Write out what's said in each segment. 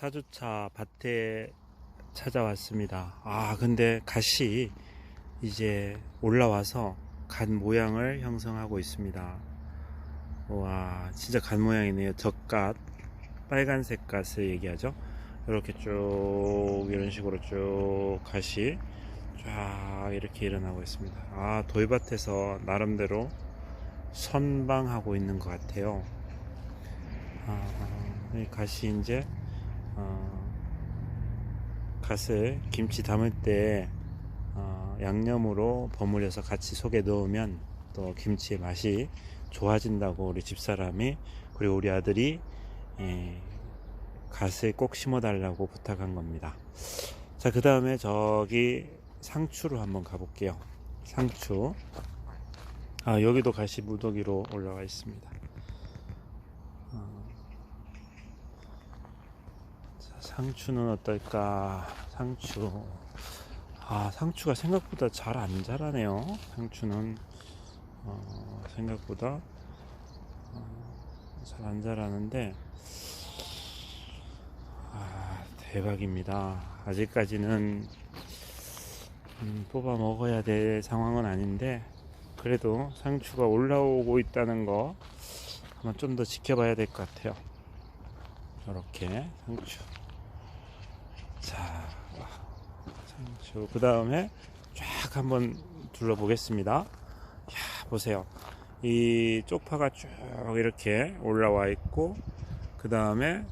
4주차 밭에 찾아왔습니다. 아, 근데 갓이 이제 올라와서 갓 모양을 형성하고 있습니다. 와, 진짜 갓 모양이네요. 젖갓. 빨간색 갓을 얘기하죠. 이렇게 쭉, 이런 식으로 쭉 갓이 쫙 이렇게 일어나고 있습니다. 아, 돌밭에서 나름대로 선방하고 있는 것 같아요. 아, 이 갓이 이제 어, 갓을 김치 담을 때 어, 양념으로 버무려서 같이 속에 넣으면 또 김치의 맛이 좋아진다고 우리 집사람이 그리고 우리 아들이 예, 갓을 꼭 심어달라고 부탁한 겁니다. 자, 그 다음에 저기 상추로 한번 가볼게요. 상추. 아, 여기도 갓이 무더기로 올라와 있습니다. 어, 자, 상추는 어떨까? 상추. 아, 상추가 생각보다 잘 안 자라네요. 상추는 어, 생각보다 어, 잘안 자라는데 아, 대박입니다. 아직까지는 음, 뽑아 먹어야 될 상황은 아닌데 그래도 상추가 올라오고 있다는 거 한번 좀 더 지켜봐야 될 것 같아요. 이렇게 상추. 자, 상추. 그 다음에 쫙 한번 둘러보겠습니다. 야, 보세요. 이 쪽파가 쭉 이렇게 올라와 있고, 그 다음에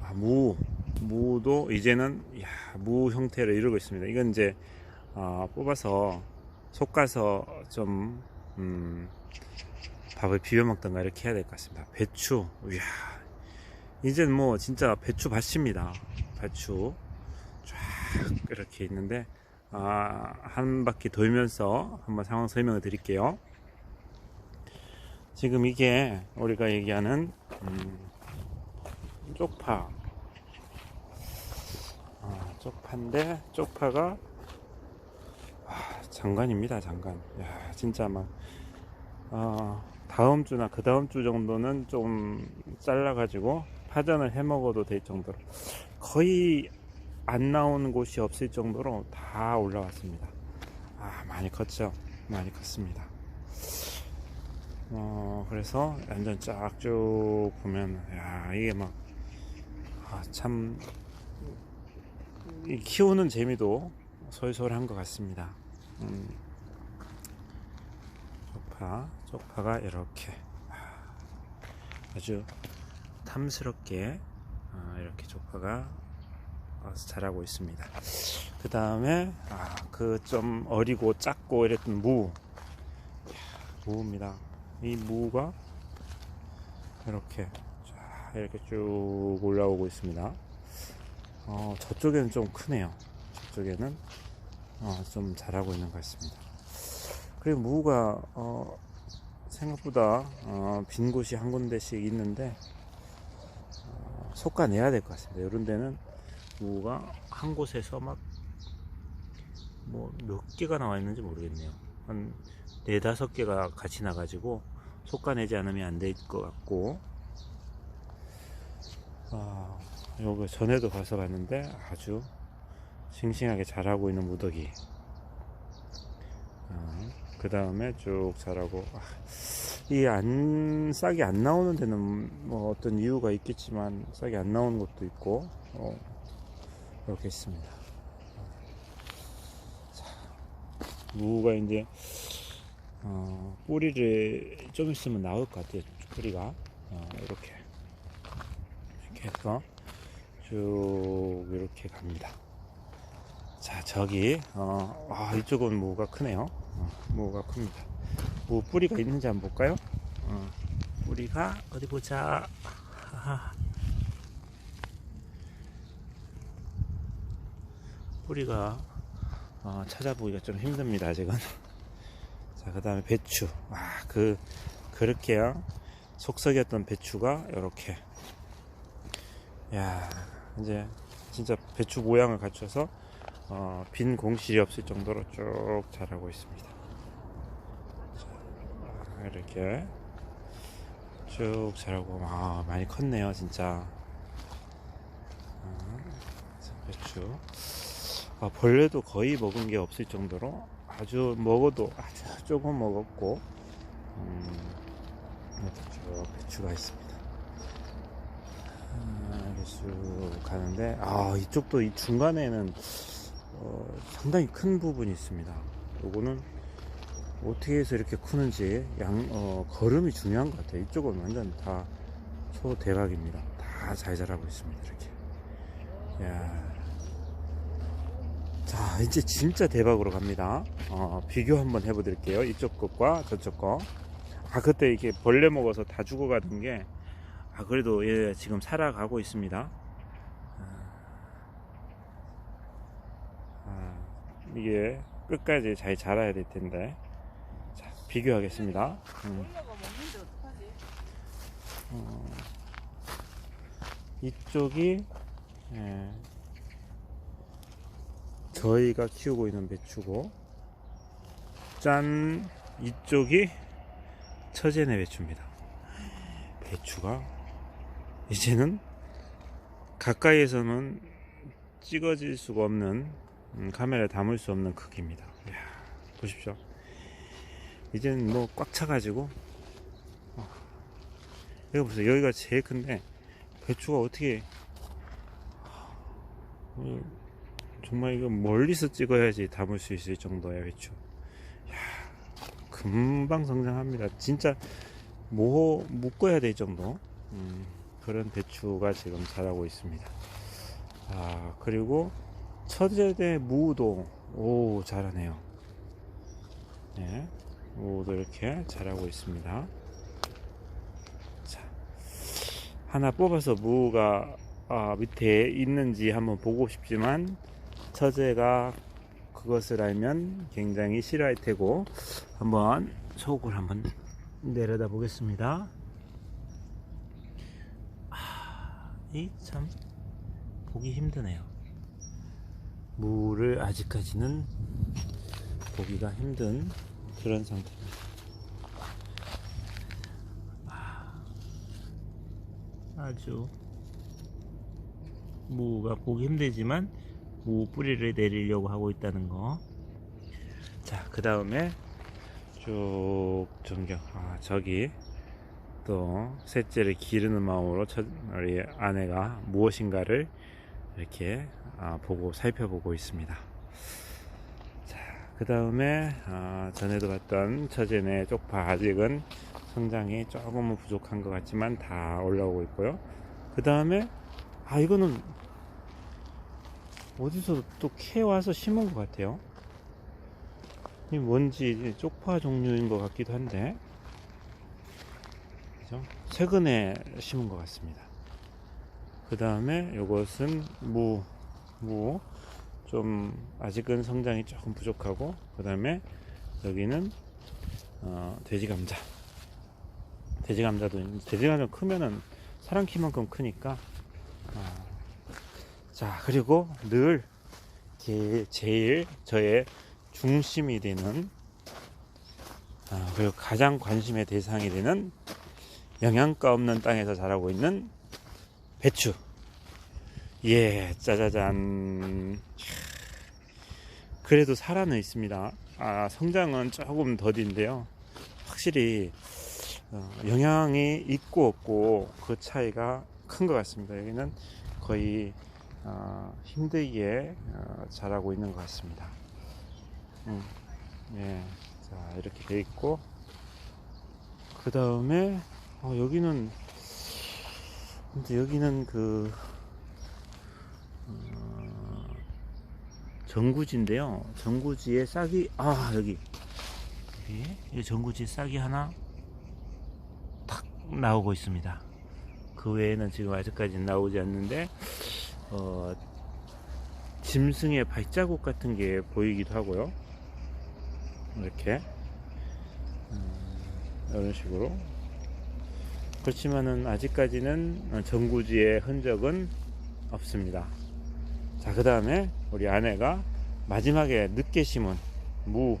아, 무, 무도 이제는 야, 무 형태를 이루고 있습니다. 이건 이제 어, 뽑아서 솎아서 좀 음, 밥을 비벼 먹던가 이렇게 해야 될 것 같습니다. 배추, 이야, 이제는 뭐 진짜 배추 밭입니다. 배추 쫙 이렇게 있는데 아, 한 바퀴 돌면서 한번 상황 설명을 드릴게요. 지금 이게 우리가 얘기하는 음, 쪽파. 아, 쪽파인데 쪽파가 아, 장관입니다 장관. 야 진짜 막 아, 다음 주나 그 다음 주 정도는 좀 잘라 가지고 파전을 해 먹어도 될 정도로. 거의 안 나오는 곳이 없을 정도로 다 올라왔습니다. 아 많이 컸죠? 많이 컸습니다. 어 그래서 완전 쫙쭉 보면 야 이게 막참 키우는 재미도 솔솔한 것 같습니다. 음, 쪽파, 쪽파가 이렇게 아주 탐스럽게 어, 이렇게 쪽파가 자라고 있습니다. 그 다음에 아, 그 좀 어리고 작고 이랬던 무, 무입니다. 이 무가 이렇게 이렇게 쭉 올라오고 있습니다. 어, 저쪽에는 좀 크네요. 저쪽에는 어, 좀 잘하고 있는 것 같습니다. 그리고 무가 어, 생각보다 어, 빈 곳이 한 군데씩 있는데 어, 솎아내야 될 것 같습니다. 이런 데는 무가 한 곳에서 막 뭐 몇 개가 나와 있는지 모르겠네요. 한 네다섯 개가 같이 나가지고 솎아내지 않으면 안 될 것 같고. 어, 요거 전에도 가서 봤는데 아주 싱싱하게 자라고 있는 무더기. 어, 그 다음에 쭉 자라고. 아, 이안 싹이 안 나오는 데는 뭐 어떤 이유가 있겠지만 싹이 안 나오는 것도 있고. 어, 이렇게 있습니다 자, 무가 이제 어, 뿌리를 좀 있으면 나올 것 같아요 뿌리가 어, 이렇게 이렇게 해서 쭉 이렇게 갑니다. 자 저기 어, 아 이쪽은 무가 크네요. 어, 무가 큽니다. 무 뿌리가 있는지 한번 볼까요? 어, 뿌리가 어디 보자. 하하. 뿌리가 어, 찾아보기가 좀 힘듭니다 아직은. 자그 다음에 배추. 아그 그렇게요. 속썩였던 배추가 이렇게 야 이제 진짜 배추 모양을 갖춰서 어, 빈 공실이 없을 정도로 쭉 자라고 있습니다. 자, 이렇게 쭉 자라고 아, 많이 컸네요, 진짜. 배추. 아, 벌레도 거의 먹은 게 없을 정도로 아주 먹어도 아주 조금 먹었고, 음, 쭉 배추가 있습니다. 아, 이렇게 쭉 가는데, 아, 이쪽도 이 중간에는 어, 상당히 큰 부분이 있습니다. 요거는 어떻게 해서 이렇게 크는지 양, 어, 걸음이 중요한 것 같아요. 이쪽은 완전 다 초 대박입니다. 다 잘 자라고 있습니다. 이렇게. 야. 자, 이제 진짜 대박으로 갑니다. 어, 비교 한번 해 보드릴게요. 이쪽 것과 저쪽 거. 아, 그때 이게 벌레 먹어서 다 죽어가던 게, 아, 그래도 얘 지금 살아가고 있습니다. 아, 이게 끝까지 잘 자라야 될 텐데. 자, 비교하겠습니다. 음. 어, 이쪽이 예, 저희가 키우고 있는 배추고 짠 이쪽이 처제네 배추입니다. 배추가 이제는 가까이에서는 찍어질 수가 없는 음, 카메라에 담을 수 없는 크기입니다. 이야, 보십시오. 이제는 뭐 꽉 차가지고 여기 보세요. 여기가 제일 큰데 배추가 어떻게 어, 정말 이거 멀리서 찍어야지 담을 수 있을 정도의 배추. 야, 금방 성장합니다. 진짜 모 묶어야 될 정도 음, 그런 배추가 지금 자라고 있습니다. 아 그리고 처제대 무도 오 잘하네요. 네, 무도 이렇게 자라고 있습니다. 자, 하나 뽑아서 무가 아, 밑에 있는지 한번 보고 싶지만 처제가 그것을 알면 굉장히 싫어할 테고 한번 속을 한번 내려다 보겠습니다. 아, 이참 보기 힘드네요. 무를 아직까지는 보기가 힘든 그런 상태입니다. 아주 무가 보기 힘들지만 무 뿌리를 내리려고 하고 있다는 거. 자, 그 다음에 쭉 전경. 아, 저기 또 셋째를 기르는 마음으로 첫, 우리 아내가 무엇인가를 이렇게 아, 보고 살펴보고 있습니다. 자, 그 다음에 아, 전에도 봤던 처제네 쪽파 아직은 성장이 조금은 부족한 것 같지만 다 올라오고 있고요. 그 다음에 아 이거는 어디서 또 캐와서 심은 것 같아요. 이 뭔지 쪽파 종류인 것 같기도 한데, 그죠? 최근에 심은 것 같습니다. 그 다음에 이것은 무, 무, 좀 아직은 성장이 조금 부족하고, 그 다음에 여기는 어, 돼지 감자. 돼지 감자도 돼지 감자 크면은 사람 키만큼 크니까 아, 자 그리고 늘 제, 제일 저의 중심이 되는 아, 그리고 가장 관심의 대상이 되는 영양가 없는 땅에서 자라고 있는 배추. 예 짜자잔. 그래도 살아는 있습니다. 아 성장은 조금 더딘데요. 확실히 어, 영향이 있고 없고 그 차이가 큰 것 같습니다. 여기는 거의 어, 힘들게 어, 자라고 있는 것 같습니다. 음, 예, 자 이렇게 돼 있고 그 다음에 어, 여기는 근데 여기는 그 어, 전구지인데요. 전구지에 싹이 아 여기 이 전구지 싹이 하나 탁 나오고 있습니다. 그 외에는 지금 아직까지는 나오지 않는데 어, 짐승의 발자국 같은 게 보이기도 하고요. 이렇게 음, 이런 식으로 그렇지만은 아직까지는 전구지의 흔적은 없습니다. 자, 그 다음에 우리 아내가 마지막에 늦게 심은 무,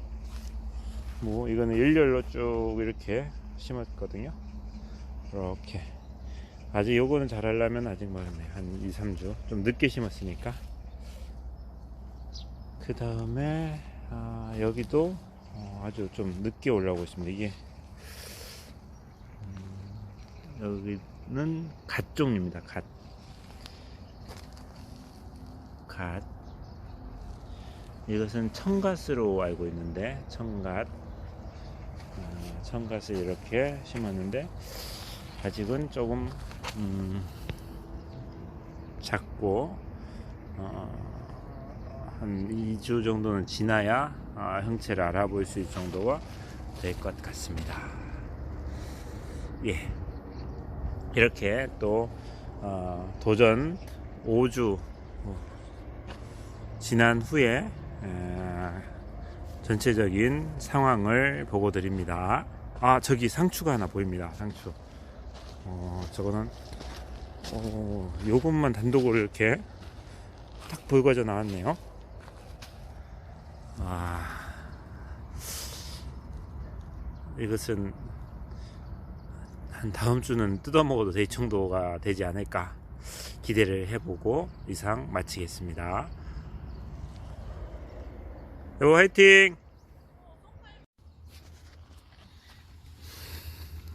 무, 이거는 일렬로 쭉 이렇게 심었거든요. 이렇게. 아직 요거는 잘하려면 아직 멀었네. 한 2, 3주. 좀 늦게 심었으니까. 그 다음에 아, 여기도 어, 아주 좀 늦게 올라오고 있습니다. 이게 음, 여기는 갓종입니다. 갓. 갓. 이것은 청갓으로 알고 있는데 청갓. 아, 청갓을 이렇게 심었는데 아직은 조금 음, 작고 어, 한 2주 정도는 지나야 아, 형체를 알아볼 수 있을 정도가 될 것 같습니다. 예. 이렇게 또 어, 도전 5주 지난 후에 에, 전체적인 상황을 보고 드립니다. 아 저기 상추가 하나 보입니다. 상추. 어, 저거는 어, 요것만 단독으로 이렇게 딱 불거져 나왔네요. 아, 이것은 한 다음 주는 뜯어 먹어도 될 정도가 되지 않을까 기대를 해보고 이상 마치겠습니다. 여보 화이팅!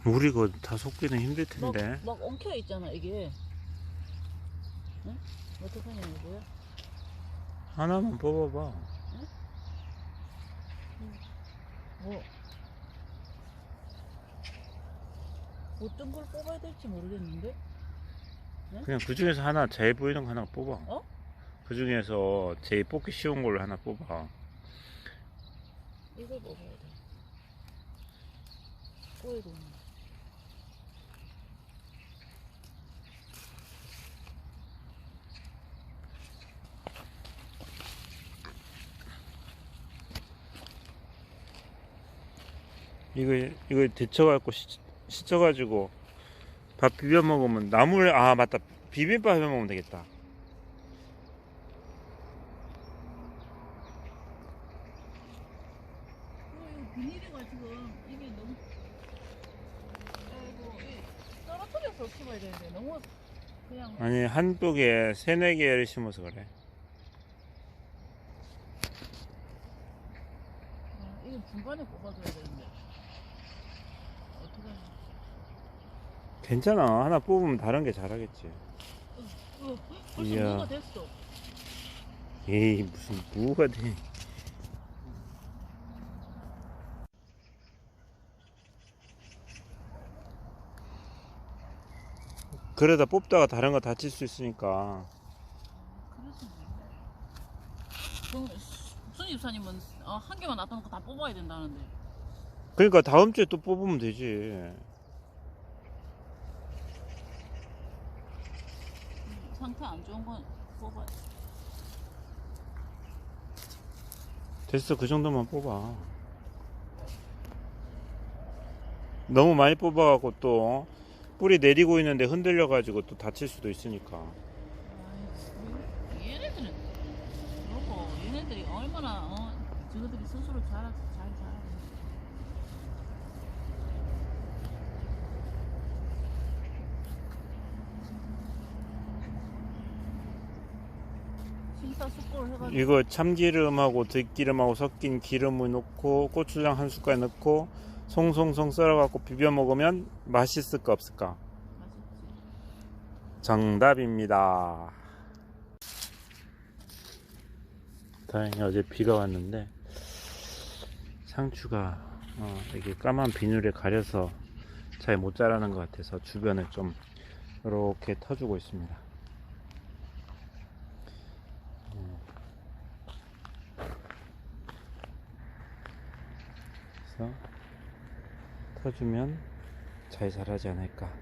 우리 이거 다 속기는 힘들 막, 텐데. 막 엉켜 있잖아 이게. 응? 어떡하냐 이거야? 하나만 뽑아봐. 뭐 어떤 걸 뽑아야 될지 모르겠는데. 그냥 그 중에서 하나 제일 보이는 거 하나 뽑아. 어? 그 중에서 제일 뽑기 쉬운 걸로 하나 뽑아. 이걸 뽑아야 돼. 꼬이고 이거 이거 데쳐갖고 시, 씻어가지고 밥 비벼 먹으면 나물 아 맞다 비빔밥 해 먹으면 되겠다. 어, 이거 비닐이가 지금 이게 너무 아이고 이 떨어뜨려서 키워야 되는데 너무 그냥 아니 한 쪽에 세네 개를 심어서 그래. 아, 이거 중간에 뽑아줘야 되는데 어떡하냐 괜찮아 하나 뽑으면 다른 게 잘하겠지. 어, 벌써 이야. 뭐가 됐어 에이 무슨 무가 돼. 그러다 뽑다가 다른 거 다칠 수 있으니까 그래서 그럼 순 집사님은 어, 한 개만 놔둬놓고 다 뽑아야 된다는데 그러니까 다음 주에 또 뽑으면 되지 음, 상태 안 좋은 건 뽑아 됐어. 그 정도만 뽑아. 너무 많이 뽑아갖고 또 뿌리 내리고 있는데 흔들려가지고 또 다칠 수도 있으니까. 얘네들은 여보 얘네들이 얼마나 어, 저들이 스스로 잘, 잘 자라고 심사숙고를 해가지고 이거 참기름하고 들기름하고 섞인 기름을 넣고 고추장 한 숟갈 넣고 송송송 썰어갖고 비벼 먹으면 맛있을까 없을까? 맛있지 정답입니다. 다행히 어제 비가 왔는데 상추가 어, 이게 까만 비늘에 가려서 잘 못 자라는 것 같아서 주변을 좀 이렇게 터주고 있습니다. 그래서 터주면 잘 자라지 않을까.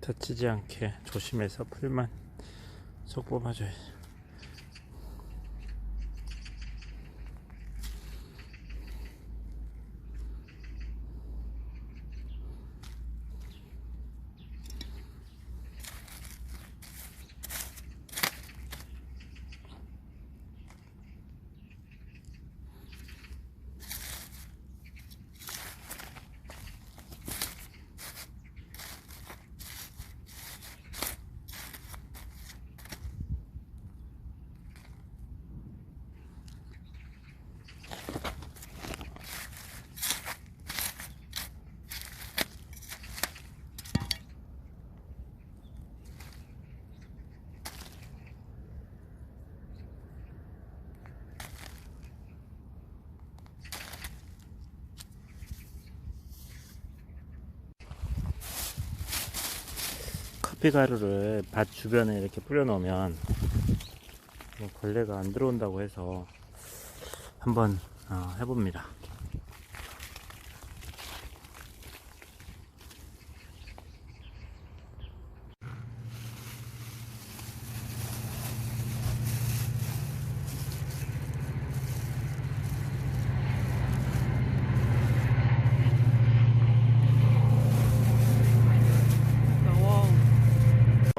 다치지 않게 조심해서 풀만 쏙 뽑아줘야지. 커피 가루를 밭 주변에 이렇게 뿌려 놓으면 뭐 걸레가 안 들어온다고 해서 한번 어, 해봅니다.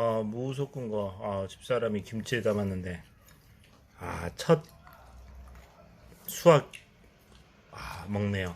아, 무 섞은 거, 아, 집사람이 김치에 담았는데, 아, 첫 수확, 아, 먹네요.